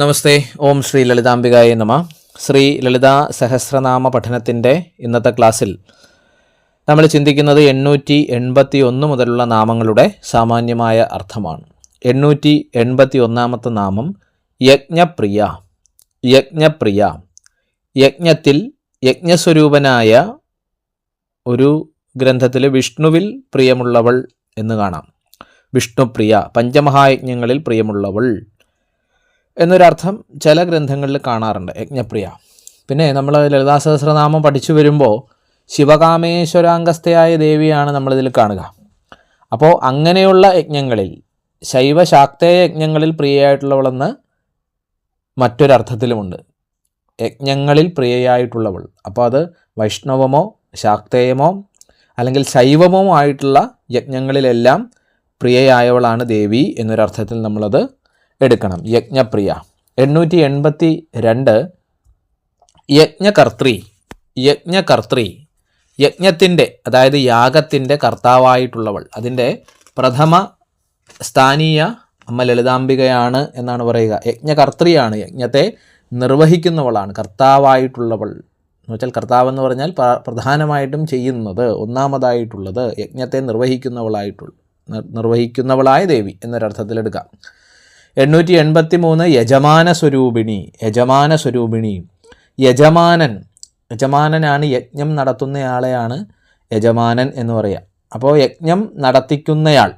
നമസ്തേ ഓം ശ്രീ ലളിതാംബികായ നമ. ശ്രീ ലളിതാ സഹസ്രനാമ പഠനത്തിന്റെ ഇന്നത്തെ ക്ലാസ്സിൽ നമ്മൾ ചിന്തിക്കുന്നത് എണ്ണൂറ്റി എൺപത്തി ഒന്ന് മുതലുള്ള നാമങ്ങളുടെ സാമാന്യമായ അർത്ഥമാണ്. എണ്ണൂറ്റി എൺപത്തി ഒന്നാമത്തെ നാമം യജ്ഞപ്രിയ യജ്ഞപ്രിയ. യജ്ഞത്തിൽ യജ്ഞസ്വരൂപനായ ഒരു ഗ്രന്ഥത്തിൽ വിഷ്ണുവിൽ പ്രിയമുള്ളവൾ എന്ന് കാണാം. വിഷ്ണുപ്രിയ പഞ്ചമഹായജ്ഞങ്ങളിൽ പ്രിയമുള്ളവൾ. എന്നൊരർത്ഥം ചില ഗ്രന്ഥങ്ങളിൽ കാണാറുണ്ട്. യജ്ഞപ്രിയ. പിന്നെ നമ്മൾ ലളിതാ സഹസ്രനാമം പഠിച്ചു വരുമ്പോൾ ശിവകാമേശ്വരാംഗസ്ഥയായ ദേവിയാണ് നമ്മളിതിൽ കാണുക. അപ്പോൾ അങ്ങനെയുള്ള യജ്ഞങ്ങളിൽ ശൈവ ശാക്തേയ യജ്ഞങ്ങളിൽ പ്രിയയായിട്ടുള്ളവളെന്ന് മറ്റൊരർത്ഥത്തിലുമുണ്ട്. യജ്ഞങ്ങളിൽ പ്രിയയായിട്ടുള്ളവൾ. അപ്പോൾ അത് വൈഷ്ണവമോ ശാക്തേയമോ അല്ലെങ്കിൽ ശൈവമോ ആയിട്ടുള്ള യജ്ഞങ്ങളിലെല്ലാം പ്രിയയായവളാണ് ദേവി എന്നൊരർത്ഥത്തിൽ നമ്മളത് എടുക്കണം. യജ്ഞപ്രിയ. എണ്ണൂറ്റി എൺപത്തി രണ്ട് യജ്ഞകർത്തൃ യജ്ഞകർത്തൃ യജ്ഞത്തിന്റെ അതായത് യാഗത്തിന്റെ കർത്താവായിട്ടുള്ളവൾ. അതിന്റെ പ്രഥമ സ്ഥാനീയ അമ്മ ലളിതാംബികയാണ് എന്നാണ് പറയുക. യജ്ഞകർത്രിയാണ്. യജ്ഞത്തെ നിർവഹിക്കുന്നവളാണ്. കർത്താവായിട്ടുള്ളവൾ. എന്ന് വെച്ചാൽ കർത്താവ് എന്ന് പറഞ്ഞാൽ പ്രധാനമായിട്ടും ചെയ്യുന്നത് ഒന്നാമതായിട്ടുള്ളത് യജ്ഞത്തെ നിർവഹിക്കുന്നവളായിട്ടുള്ള നിർവഹിക്കുന്നവളായ ദേവി എന്നൊരർത്ഥത്തിലെടുക്കാം. എണ്ണൂറ്റി എൺപത്തി മൂന്ന് യജമാന സ്വരൂപിണി യജമാന സ്വരൂപിണി യജമാനൻ യജമാനനാണ് യജ്ഞം നടത്തുന്നയാളെയാണ് യജമാനൻ എന്ന് പറയുക അപ്പോൾ യജ്ഞം നടത്തിക്കുന്നയാൾ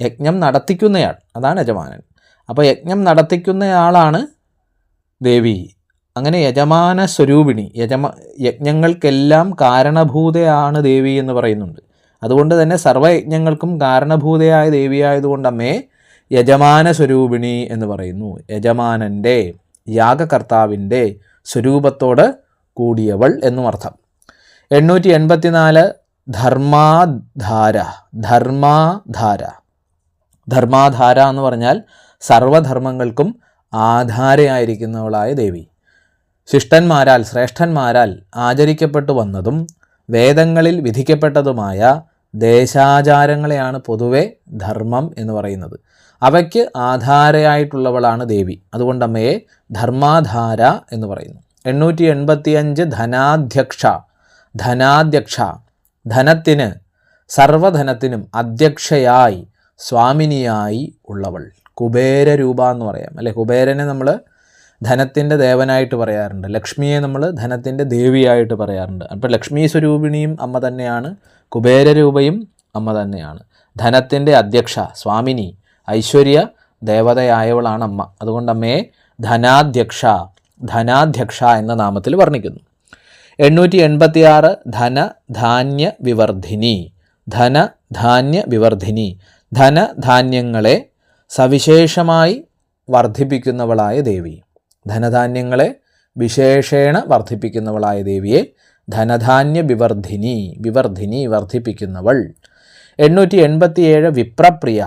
യജ്ഞം നടത്തിക്കുന്നയാൾ അതാണ് യജമാനൻ. അപ്പോൾ യജ്ഞം നടത്തിക്കുന്നയാളാണ് ദേവി. അങ്ങനെ യജമാന സ്വരൂപിണി യജമ യജ്ഞങ്ങൾക്കെല്ലാം കാരണഭൂതയാണ് ദേവി എന്ന് പറയുന്നുണ്ട്. അതുകൊണ്ട് തന്നെ സർവയജ്ഞങ്ങൾക്കും കാരണഭൂതയായ ദേവിയായതുകൊണ്ട് അമ്മേ യജമാന സ്വരൂപിണി എന്ന് പറയുന്നു. യജമാനന്റെ യാഗകർത്താവിന്റെ സ്വരൂപത്തോട് കൂടിയവൾ എന്നും അർത്ഥം. എണ്ണൂറ്റി എൺപത്തിനാല് ധർമാധാര ധർമാധാര. ധർമാധാര എന്ന് പറഞ്ഞാൽ സർവധർമ്മങ്ങൾക്കും ആധാരയായിരിക്കുന്നവളായ ദേവി. ശിഷ്ടന്മാരാൽ ശ്രേഷ്ഠന്മാരാൽ ആചരിക്കപ്പെട്ടു വന്നതും വേദങ്ങളിൽ വിധിക്കപ്പെട്ടതുമായ ദേശാചാരങ്ങളെയാണ് പൊതുവെ ധർമ്മം എന്ന് പറയുന്നത്. അവയ്ക്ക് ആധാരയായിട്ടുള്ളവളാണ് ദേവി. അതുകൊണ്ട് അമ്മയെ ധർമാധാര എന്ന് പറയുന്നു. എണ്ണൂറ്റി എൺപത്തിയഞ്ച് ധനാധ്യക്ഷ ധനാധ്യക്ഷ ധനത്തിന് സർവധനത്തിനും അധ്യക്ഷയായി സ്വാമിനിയായി ഉള്ളവൾ. കുബേരരൂപ എന്ന് പറയാം. അല്ലെ കുബേരനെ നമ്മൾ ധനത്തിന്റെ ദേവനായിട്ട് പറയാറുണ്ട്. ലക്ഷ്മിയെ നമ്മൾ ധനത്തിന്റെ ദേവിയായിട്ട് പറയാറുണ്ട്. അപ്പോൾ ലക്ഷ്മി സ്വരൂപിണിയും അമ്മ തന്നെയാണ് കുബേരരൂപയും അമ്മ തന്നെയാണ്. ധനത്തിന്റെ അധ്യക്ഷ സ്വാമിനി. ഐശ്വര്യ ദേവതയായവളാണ് അമ്മ അതുകൊണ്ട് അമ്മയെ ധനാധ്യക്ഷ ധനാധ്യക്ഷ എന്ന നാമത്തിൽ വർണിക്കുന്നു. എണ്ണൂറ്റി എൺപത്തിയാറ് ധന ധാന്യ വിവർദ്ധിനി ധന ധാന്യ വിവർദ്ധിനി ധനധാന്യങ്ങളെ സവിശേഷമായി വർദ്ധിപ്പിക്കുന്നവളായ ദേവി. ധനധാന്യങ്ങളെ വിശേഷേണ വർദ്ധിപ്പിക്കുന്നവളായ ദേവിയെ ധനധാന്യ വിവർദ്ധിനി വിവർദ്ധിനി വർദ്ധിപ്പിക്കുന്നവൾ എണ്ണൂറ്റി എൺപത്തിയേഴ് വിപ്രപ്രിയ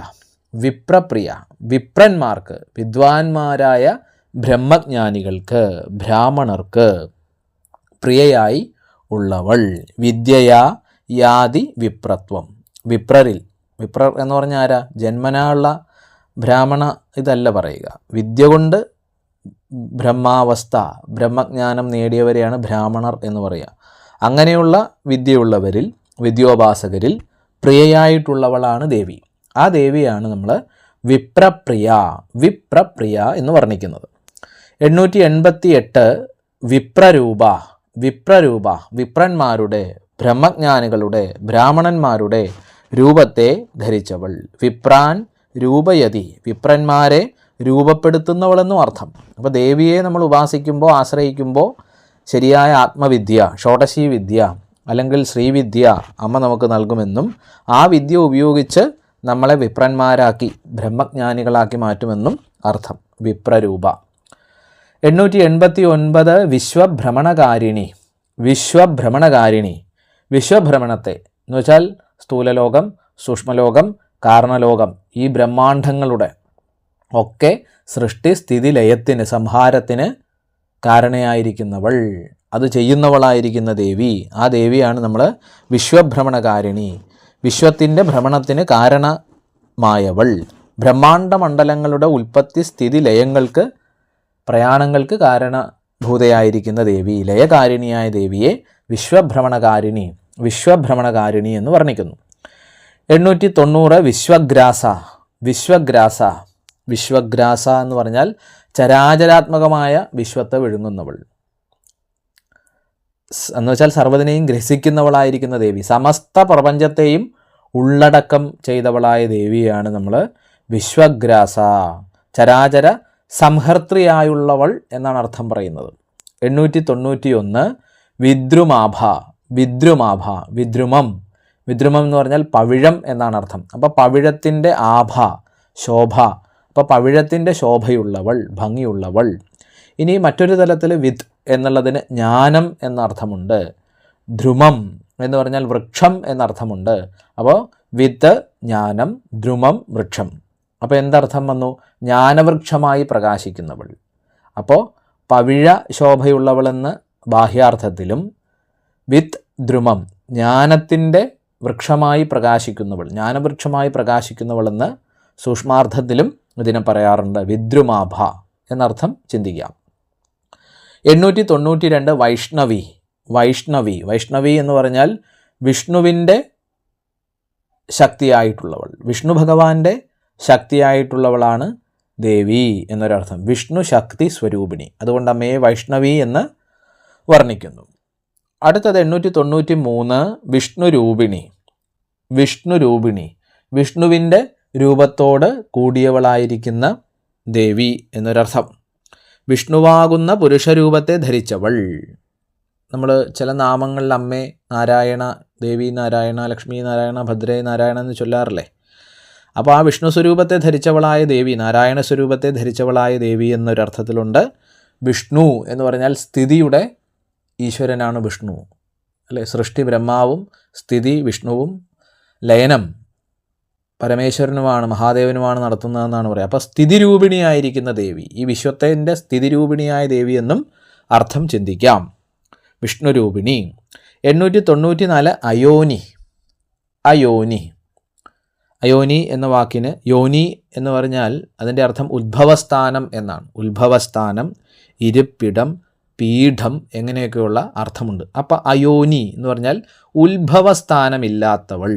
വിപ്രപ്രിയ വിപ്രന്മാർക്ക് വിദ്വാൻമാരായ ബ്രഹ്മജ്ഞാനികൾക്ക് ബ്രാഹ്മണർക്ക് പ്രിയയായി ഉള്ളവൾ. വിദ്യയാ യാതി വിപ്രത്വം. വിപ്രരിൽ വിപ്രർ എന്ന് പറഞ്ഞാൽ ആരാ? ജന്മനായുള്ള ബ്രാഹ്മണ ഇതല്ല പറയുക. വിദ്യ കൊണ്ട് ബ്രഹ്മാവസ്ഥ ബ്രഹ്മജ്ഞാനം നേടിയവരെയാണ് ബ്രാഹ്മണർ എന്ന് പറയുക. അങ്ങനെയുള്ള വിദ്യയുള്ളവരിൽ വിദ്യോപാസകരിൽ പ്രിയയായിട്ടുള്ളവളാണ് ദേവി. ആ ദേവിയാണ് നമ്മൾ വിപ്രപ്രിയ വിപ്രപ്രിയ എന്ന് വർണിക്കുന്നത്. എണ്ണൂറ്റി എൺപത്തി എട്ട് വിപ്രരൂപ വിപ്രരൂപ വിപ്രന്മാരുടെ ബ്രഹ്മജ്ഞാനികളുടെ ബ്രാഹ്മണന്മാരുടെ രൂപത്തെ ധരിച്ചവൾ. വിപ്രാൻ രൂപയതി വിപ്രന്മാരെ രൂപപ്പെടുത്തുന്നവളെന്നും അർത്ഥം. അപ്പോൾ ദേവിയെ നമ്മൾ ഉപാസിക്കുമ്പോൾ ആശ്രയിക്കുമ്പോൾ ശരിയായ ആത്മവിദ്യ ഷോഡശി വിദ്യ അല്ലെങ്കിൽ ശ്രീവിദ്യ അമ്മ നമുക്ക് നൽകുമെന്നും ആ വിദ്യ ഉപയോഗിച്ച് നമ്മളെ വിപ്രന്മാരാക്കി ബ്രഹ്മജ്ഞാനികളാക്കി മാറ്റുമെന്നും അർത്ഥം. വിപ്രരൂപ. എണ്ണൂറ്റി എൺപത്തി ഒൻപത് വിശ്വഭ്രമണകാരിണി. വിശ്വഭ്രമണകാരിണി. വിശ്വഭ്രമണത്തെ എന്ന് വെച്ചാൽ സ്ഥൂലലോകം സൂക്ഷ്മലോകം കാരണലോകം ഈ ബ്രഹ്മാണ്ഡങ്ങളുടെ ഒക്കെ സൃഷ്ടി സ്ഥിതി ലയത്തിന് സംഹാരത്തിന് കാരണയായിരിക്കുന്നവൾ. അത് ചെയ്യുന്നവളായിരിക്കുന്ന ദേവി. ആ ദേവിയാണ് നമ്മൾ വിശ്വഭ്രമണകാരിണി. വിശ്വത്തിന്റെ ഭ്രമണത്തിന് കാരണമായവൾ. ബ്രഹ്മാണ്ഡ മണ്ഡലങ്ങളുടെ ഉൽപ്പത്തി സ്ഥിതി ലയങ്ങൾക്ക് പ്രയാണങ്ങൾക്ക് കാരണഭൂതയായിരിക്കുന്ന ദേവി ലയകാരിണിയായ ദേവിയെ വിശ്വഭ്രമണകാരിണി വിശ്വഭ്രമണകാരിണി എന്ന് വർണിക്കുന്നു. എണ്ണൂറ്റി തൊണ്ണൂറ് വിശ്വഗ്രാസ വിശ്വഗ്രാസ വിശ്വഗ്രാസ എന്ന് പറഞ്ഞാൽ ചരാചരാത്മകമായ വിശ്വത്തെ വിഴുങ്ങുന്നവൾ. എന്ന് വെച്ചാൽ സർവതിനെയും ഗ്രസിക്കുന്നവളായിരിക്കുന്ന ദേവി. സമസ്ത പ്രപഞ്ചത്തെയും ഉള്ളടക്കം ചെയ്തവളായ ദേവിയാണ് നമ്മൾ വിശ്വഗ്രാസ. ചരാചര സംഹർത്രിയായുള്ളവൾ എന്നാണ് അർത്ഥം പറയുന്നത്. എണ്ണൂറ്റി തൊണ്ണൂറ്റി ഒന്ന് വിദ്രുമാഭ വിദ്രുമാഭ വിദ്രുമം. വിദ്രുമം എന്ന് പറഞ്ഞാൽ പവിഴം എന്നാണ് അർത്ഥം. അപ്പോൾ പവിഴത്തിന്റെ ആഭ ശോഭ. അപ്പോൾ പവിഴത്തിന്റെ ശോഭയുള്ളവൾ ഭംഗിയുള്ളവൾ. ഇനി മറ്റൊരു തലത്തിൽ വിത്ത് എന്നുള്ളതിന് ജ്ഞാനം എന്നർത്ഥമുണ്ട്. ധ്രുമം എന്ന് പറഞ്ഞാൽ വൃക്ഷം എന്നർത്ഥമുണ്ട്. അപ്പോൾ വിത്ത് ജ്ഞാനം ധ്രുമം വൃക്ഷം. അപ്പോൾ എന്തർത്ഥം വന്നു? ജ്ഞാനവൃക്ഷമായി പ്രകാശിക്കുന്നവൾ. അപ്പോൾ പവിഴ ശോഭയുള്ളവളെന്ന് ബാഹ്യാർത്ഥത്തിലും വിത്ത് ധ്രുമം ജ്ഞാനത്തിന്റെ വൃക്ഷമായി പ്രകാശിക്കുന്നവൾ ജ്ഞാനവൃക്ഷമായി പ്രകാശിക്കുന്നവളെന്ന് സൂക്ഷ്മാർത്ഥത്തിലും ഇതിനെ പറയാറുണ്ട്. വിദ്രുമാഭ എന്നർത്ഥം ചിന്തിക്കാം. എണ്ണൂറ്റി തൊണ്ണൂറ്റി രണ്ട് വൈഷ്ണവി വൈഷ്ണവി വൈഷ്ണവി എന്ന് പറഞ്ഞാൽ വിഷ്ണുവിന്റെ ശക്തിയായിട്ടുള്ളവൾ വിഷ്ണു ഭഗവാന്റെ ശക്തിയായിട്ടുള്ളവളാണ് ദേവി എന്നൊരർത്ഥം. വിഷ്ണു ശക്തി സ്വരൂപിണി. അതുകൊണ്ട് അമ്മയെ വൈഷ്ണവി എന്ന് വർണിക്കുന്നു. അടുത്തത് എണ്ണൂറ്റി തൊണ്ണൂറ്റി മൂന്ന് വിഷ്ണു രൂപിണി വിഷ്ണു രൂപിണി വിഷ്ണുവിന്റെ രൂപത്തോട് കൂടിയവളായിരിക്കുന്ന ദേവി എന്നൊരർത്ഥം. വിഷ്ണുവാകുന്ന പുരുഷരൂപത്തെ ധരിച്ചവൾ. നമ്മൾ ചില നാമങ്ങളിൽ അമ്മേ നാരായണ ദേവി നാരായണ ലക്ഷ്മി നാരായണ ഭദ്രേ നാരായണ എന്ന് ചൊല്ലാറില്ലേ? അപ്പോൾ ആ വിഷ്ണു സ്വരൂപത്തെ ധരിച്ചവളായ ദേവി നാരായണ സ്വരൂപത്തെ ധരിച്ചവളായ ദേവി എന്നൊരർത്ഥത്തിലുണ്ട് വിഷ്ണു എന്ന് പറഞ്ഞാൽ സ്ഥിതിയുടെ ഈശ്വരനാണ് വിഷ്ണു. അല്ലേ? സൃഷ്ടി ബ്രഹ്മാവും സ്ഥിതി വിഷ്ണുവും ലയനം പരമേശ്വരനുമാണ് മഹാദേവനുമാണ് നടത്തുന്നതെന്നാണ് പറയുക. അപ്പോൾ സ്ഥിതിരൂപിണിയായിരിക്കുന്ന ദേവി ഈ വിശ്വത്തിന്റെ സ്ഥിതിരൂപിണിയായ ദേവി എന്നും അർത്ഥം ചിന്തിക്കാം. വിഷ്ണുരൂപിണി എണ്ണൂറ്റി തൊണ്ണൂറ്റി നാല് അയോനി അയോനി അയോനി എന്ന വാക്കിന് യോനി എന്ന് പറഞ്ഞാൽ അതിന്റെ അർത്ഥം ഉത്ഭവസ്ഥാനം എന്നാണ്. ഉത്ഭവസ്ഥാനം ഇരിപ്പിടം പീഠം എങ്ങനെയൊക്കെയുള്ള അർത്ഥമുണ്ട്. അപ്പോൾ അയോനി എന്ന് പറഞ്ഞാൽ ഉത്ഭവസ്ഥാനമില്ലാത്തവൾ.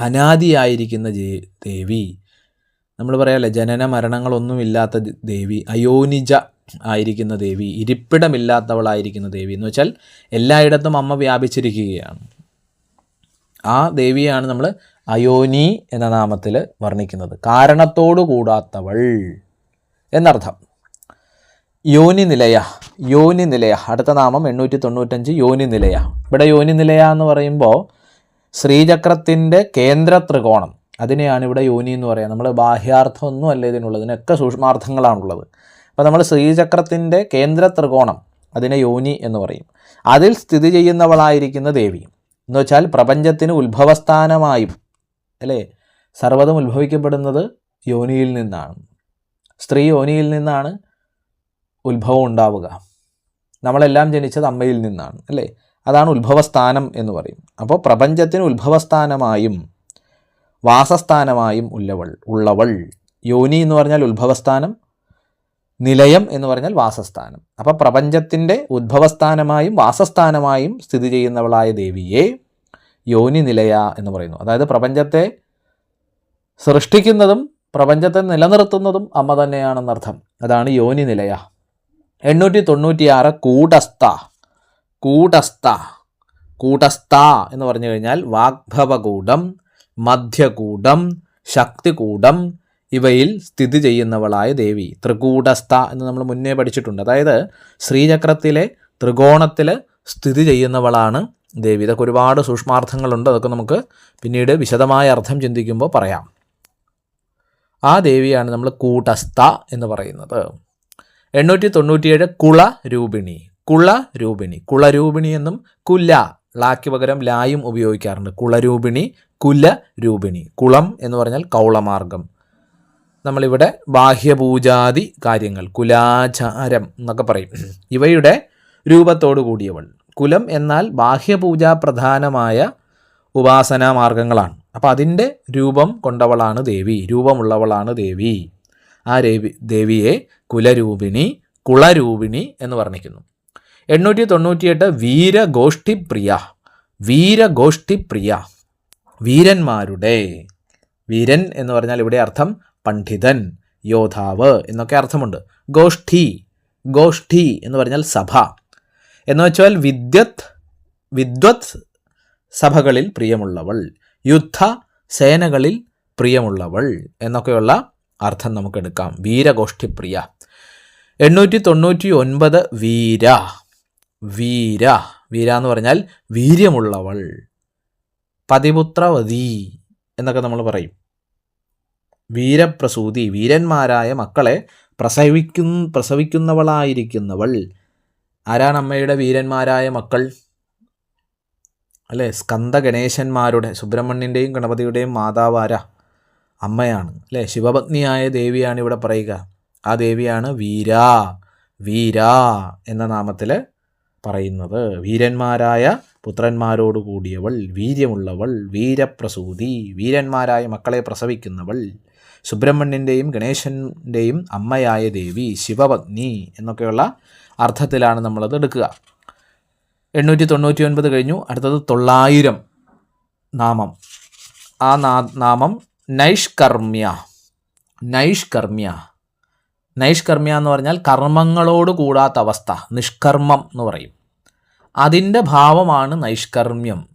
അനാദിയായിരിക്കുന്ന ദേവി. നമ്മൾ പറയാമല്ലേ ജനന മരണങ്ങളൊന്നുമില്ലാത്ത ദേവി അയോനിജ ആയിരിക്കുന്ന ദേവി ഇരിപ്പിടമില്ലാത്തവളായിരിക്കുന്ന ദേവി എന്ന് വെച്ചാൽ എല്ലായിടത്തും അമ്മ വ്യാപിച്ചിരിക്കുകയാണ്. ആ ദേവിയാണ് നമ്മൾ അയോനി എന്ന നാമത്തിൽ വർണിക്കുന്നത്. കാരണത്തോടു കൂടാത്തവൾ എന്നർത്ഥം. യോനി നിലയ യോനി നിലയ. അടുത്ത നാമം എണ്ണൂറ്റി തൊണ്ണൂറ്റഞ്ച് യോനി നിലയ. ഇവിടെ യോനി നിലയ എന്ന് പറയുമ്പോൾ ശ്രീചക്രത്തിന്റെ കേന്ദ്ര ത്രികോണം. അതിനെയാണ് ഇവിടെ യോനി എന്ന് പറയുക. നമ്മൾ ബാഹ്യാർത്ഥമൊന്നും അല്ല ഇതിനുള്ളത് ഇതിനൊക്കെ സൂക്ഷ്മാർത്ഥങ്ങളാണുള്ളത്. അപ്പോൾ നമ്മൾ ശ്രീചക്രത്തിന്റെ കേന്ദ്ര ത്രികോണം അതിനെ യോനി എന്ന് പറയും. അതിൽ സ്ഥിതി ചെയ്യുന്നവളായിരിക്കുന്ന ദേവി. എന്ന് വെച്ചാൽ പ്രപഞ്ചത്തിന് ഉത്ഭവസ്ഥാനമായും അല്ലേ? സർവതും ഉത്ഭവിക്കപ്പെടുന്നത് യോനിയിൽ നിന്നാണ്. സ്ത്രീ യോനിയിൽ നിന്നാണ് ഉത്ഭവം ഉണ്ടാവുക. നമ്മളെല്ലാം ജനിച്ചത് അമ്മയിൽ നിന്നാണ് അല്ലേ? അതാണ് ഉത്ഭവസ്ഥാനം എന്ന് പറയും. അപ്പോൾ പ്രപഞ്ചത്തിന് ഉത്ഭവസ്ഥാനമായും വാസസ്ഥാനമായും ഉള്ളവൾ ഉള്ളവൾ. യോനി എന്ന് പറഞ്ഞാൽ ഉത്ഭവസ്ഥാനം നിലയം എന്ന് പറഞ്ഞാൽ വാസസ്ഥാനം. അപ്പോൾ പ്രപഞ്ചത്തിന്റെ ഉത്ഭവസ്ഥാനമായും വാസസ്ഥാനമായും സ്ഥിതി ചെയ്യുന്നവളായ ദേവിയെ യോനി നിലയ എന്ന് പറയുന്നു. അതായത് പ്രപഞ്ചത്തെ സൃഷ്ടിക്കുന്നതും പ്രപഞ്ചത്തെ നിലനിർത്തുന്നതും അമ്മ തന്നെയാണെന്നർത്ഥം. അതാണ് യോനി നിലയ. എണ്ണൂറ്റി തൊണ്ണൂറ്റിയാറ് കൂടസ്ഥ. കൂടസ്ഥ. കൂടസ്ഥ എന്ന് പറഞ്ഞു കഴിഞ്ഞാൽ വാഗ്ഭവകൂടം മധ്യകൂടം ശക്തികൂടം ഇവയിൽ സ്ഥിതി ചെയ്യുന്നവളായ ദേവി. ത്രികൂടസ്ഥ എന്ന് നമ്മൾ മുന്നേ പഠിച്ചിട്ടുണ്ട്. അതായത് ശ്രീചക്രത്തിലെ ത്രികോണത്തിൽ സ്ഥിതി ചെയ്യുന്നവളാണ് ദേവി. ഇതൊക്കെ ഒരുപാട് സൂക്ഷ്മാർത്ഥങ്ങളുണ്ട്. അതൊക്കെ നമുക്ക് പിന്നീട് വിശദമായ അർത്ഥം ചിന്തിക്കുമ്പോൾ പറയാം. ആ ദേവിയാണ് നമ്മൾ കൂടസ്ഥ എന്ന് പറയുന്നത്. എണ്ണൂറ്റി തൊണ്ണൂറ്റിയേഴ് കുള രൂപിണി കുള രൂപിണി. കുളരൂപിണി എന്നും കുല ലാക്ക് പകരം ലായും ഉപയോഗിക്കാറുണ്ട്. കുളരൂപിണി കുല രൂപിണി. കുളം എന്ന് പറഞ്ഞാൽ കൗളമാർഗം. നമ്മളിവിടെ ബാഹ്യപൂജാതി കാര്യങ്ങൾ കുലാചാരം എന്നൊക്കെ പറയും. ഇവയുടെ രൂപത്തോടു കൂടിയവൾ. കുലം എന്നാൽ ബാഹ്യപൂജാ പ്രധാനമായ ഉപാസനാ മാർഗങ്ങളാണ്. അപ്പോൾ അതിന്റെ രൂപം കൊണ്ടവളാണ് ദേവി രൂപമുള്ളവളാണ് ദേവി. ആ ദേവി ദേവിയെ കുലരൂപിണി കുളരൂപിണി എന്ന് വർണിക്കുന്നു. എണ്ണൂറ്റി തൊണ്ണൂറ്റിയെട്ട് വീരഗോഷ്ഠിപ്രിയ വീരഗോഷ്ഠിപ്രിയ വീരന്മാരുടെ. വീരൻ എന്ന് പറഞ്ഞാൽ ഇവിടെ അർത്ഥം പണ്ഡിതൻ യോദ്ധാവ് എന്നൊക്കെ അർത്ഥമുണ്ട്. ഗോഷ്ഠി ഗോഷ്ഠി എന്ന് പറഞ്ഞാൽ സഭ. എന്ന് വെച്ചാൽ വിദ്വത് വിദ്വത് സഭകളിൽ പ്രിയമുള്ളവൾ യുദ്ധ സേനകളിൽ പ്രിയമുള്ളവൾ എന്നൊക്കെയുള്ള അർത്ഥം നമുക്കെടുക്കാം. വീരഗോഷ്ഠിപ്രിയ എണ്ണൂറ്റി തൊണ്ണൂറ്റി ഒൻപത് വീര. വീര. വീര എന്ന് പറഞ്ഞാൽ വീര്യമുള്ളവൾ. പതിപുത്രവതി എന്നൊക്കെ നമ്മൾ പറയും. വീരപ്രസൂതി വീരന്മാരായ മക്കളെ പ്രസവിക്കു പ്രസവിക്കുന്നവളായിരിക്കുന്നവൾ. ആരാണ് അമ്മയുടെ വീരന്മാരായ മക്കൾ? അല്ലേ? സ്കന്ദ ഗണേശന്മാരുടെ സുബ്രഹ്മണ്യന്റെയും ഗണപതിയുടെയും മാതാവാര അമ്മയാണ്. അല്ലേ? ശിവപത്നിയായ ദേവിയാണ് ഇവിടെ പറയുക. ആ ദേവിയാണ് വീര. വീര എന്ന നാമത്തിൽ പറയുന്നത്. വീരന്മാരായ പുത്രന്മാരോട് കൂടിയവൾ വീര്യമുള്ളവൾ വീരപ്രസൂതി വീരന്മാരായ മക്കളെ പ്രസവിക്കുന്നവൾ സുബ്രഹ്മണ്യന്റെയും ഗണേശന്റെയും അമ്മയായ ദേവി ശിവപത്നി എന്നൊക്കെയുള്ള അർത്ഥത്തിലാണ് നമ്മളത് എടുക്കുക. എണ്ണൂറ്റി തൊണ്ണൂറ്റി ഒൻപത് കഴിഞ്ഞു. അടുത്തത് തൊള്ളായിരം നാമം. ആ നാമം നൈഷ്കർമ്മ്യ. നൈഷ്കർമ്മ്യ. നൈഷ്കർമ്മ്യ എന്ന് പറഞ്ഞാൽ കർമ്മങ്ങളോട് കൂടാത്ത അവസ്ഥ നിഷ്കർമ്മം എന്ന് പറയും. അതിന്റെ ഭാവമാണ് നൈഷ്കർമ്മ്യം.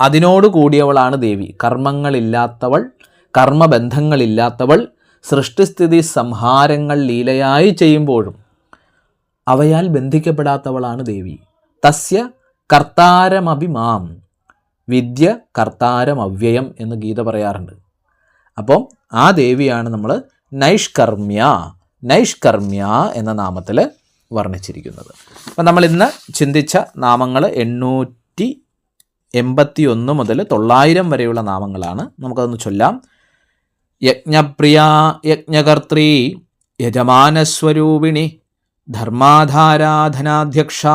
അതിനോട് കൂടിയവളാണ് ദേവി. കർമ്മങ്ങളില്ലാത്തവൾ കർമ്മബന്ധങ്ങളില്ലാത്തവൾ സൃഷ്ടിസ്ഥിതി സംഹാരങ്ങൾ ലീലയായി ചെയ്യുമ്പോഴും അവയാൽ ബന്ധിക്കപ്പെടാത്തവളാണ് ദേവി. തസ്യ കർത്താരമഭിമാം. വിദ്യ കർത്താരം കർത്താരമവ്യയം എന്ന് ഗീത പറയാറുണ്ട്. അപ്പം ആ ദേവിയാണ് നമ്മൾ നൈഷ്കർമ്മ്യ. നൈഷ്കർമ്മ്യ എന്ന നാമത്തിൽ വർണിച്ചിരിക്കുന്നത്. അപ്പം നമ്മൾ ഇന്ന് ചിന്തിച്ച നാമങ്ങൾ എണ്ണൂറ്റി എൺപത്തി ഒന്ന് മുതൽ തൊള്ളായിരം വരെയുള്ള നാമങ്ങളാണ്. നമുക്കതൊന്ന് ചൊല്ലാം. യജ്ഞപ്രിയ യജ്ഞകർത്തി യജമാനസ്വരൂപിണി ധർമാധാരാധനാധ്യക്ഷ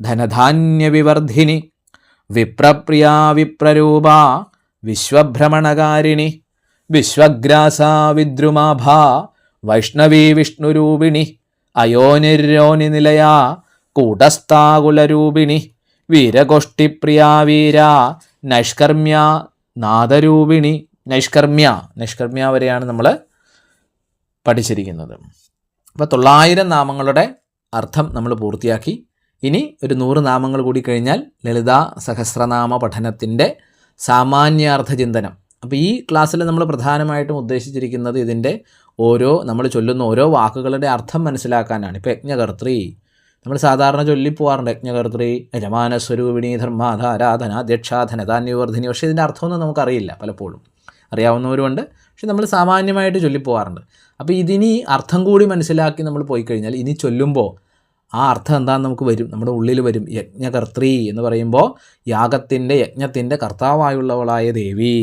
ധനധാന്യവിവർദ്ധിനി വിപ്രപ്രിയ വിപ്രരൂപ വിശ്വഭ്രമണകാരിണി വിശ്വഗ്രാസ വിദ്രുമാഭ വൈഷ്ണവീ വിഷ്ണുരൂപിണി അയോനിരോനി നിലയാ കൂടസ്ഥാകുലരൂപിണി വീരഗോഷ്ഠിപ്രിയ വീര നൈഷ്കർമ്മ്യ നാദരൂപിണി നൈഷ്കർമ്മ്യ നൈഷ്കർമ്മ്യ വരെയാണ് നമ്മൾ പഠിച്ചിരിക്കുന്നത്. അപ്പോൾ തൊള്ളായിരം നാമങ്ങളുടെ അർത്ഥം നമ്മൾ പൂർത്തിയാക്കി. ഇനി ഒരു നൂറ് നാമങ്ങൾ കൂടി കഴിഞ്ഞാൽ ലളിതാ സഹസ്രനാമ പഠനത്തിന്റെ സാമാന്യാർത്ഥ ചിന്തനം അപ്പോൾ ഈ ക്ലാസ്സിൽ നമ്മൾ പ്രധാനമായിട്ടും ഉദ്ദേശിച്ചിരിക്കുന്നത് ഇതിന്റെ ഓരോ നമ്മൾ ചൊല്ലുന്ന ഓരോ വാക്കുകളുടെ അർത്ഥം മനസ്സിലാക്കാനാണ് ഇപ്പോൾ യജ്ഞകർത്തൃ നമ്മൾ സാധാരണ ചൊല്ലി ചൊല്ലിപ്പോവാറുണ്ട് യജ്ഞകർത്തൃ യജമാനസ്വരൂപിണി ധർമാധാരാധന ധനധാന്യവർദ്ധിനി പക്ഷേ ഇതിന്റെ അർത്ഥമൊന്നും നമുക്കറിയില്ല പലപ്പോഴും. അറിയാവുന്നവരുമുണ്ട്. പക്ഷെ നമ്മൾ സാമാന്യമായിട്ട് ചൊല്ലിപ്പോവാറുണ്ട് അപ്പോൾ ഇതിനി അർത്ഥം കൂടി മനസ്സിലാക്കി നമ്മൾ പോയി കഴിഞ്ഞാൽ ഇനി ചൊല്ലുമ്പോൾ ആ അർത്ഥം എന്താണെന്ന് നമുക്ക് വരും. നമ്മുടെ ഉള്ളിൽ വരും. യജ്ഞകർത്തൃ എന്ന് പറയുമ്പോൾ യാഗത്തിന്റെ യജ്ഞത്തിന്റെ കർത്താവായുള്ളവളായ ദേവി.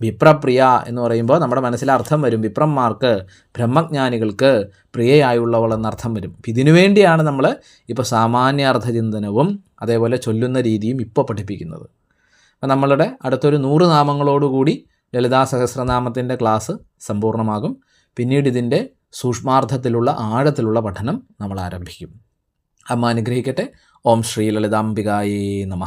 വിപ്രപ്രിയ എന്ന് പറയുമ്പോൾ നമ്മുടെ മനസ്സിൽ അർത്ഥം വരും. വിപ്രന്മാർക്ക് ബ്രഹ്മജ്ഞാനികൾക്ക് പ്രിയയായുള്ളവൾ എന്നർത്ഥം വരും ഇതിനു വേണ്ടിയാണ് നമ്മൾ ഇപ്പോൾ സാമാന്യാർത്ഥചിന്തനവും അതേപോലെ ചൊല്ലുന്ന രീതിയും ഇപ്പോൾ പഠിപ്പിക്കുന്നത്. അപ്പം നമ്മളുടെ അടുത്തൊരു നൂറ് നാമങ്ങളോടുകൂടി ലളിതാ സഹസ്രനാമത്തിന്റെ ക്ലാസ് സമ്പൂർണമാകും. പിന്നീട് ഇതിന്റെ സൂക്ഷ്മാർത്ഥത്തിലുള്ള ആഴത്തിലുള്ള പഠനം നമ്മൾ ആരംഭിക്കും. അമ്മ അനുഗ്രഹിക്കട്ടെ. ഓം ശ്രീ ലളിതാംബികായേ നമ.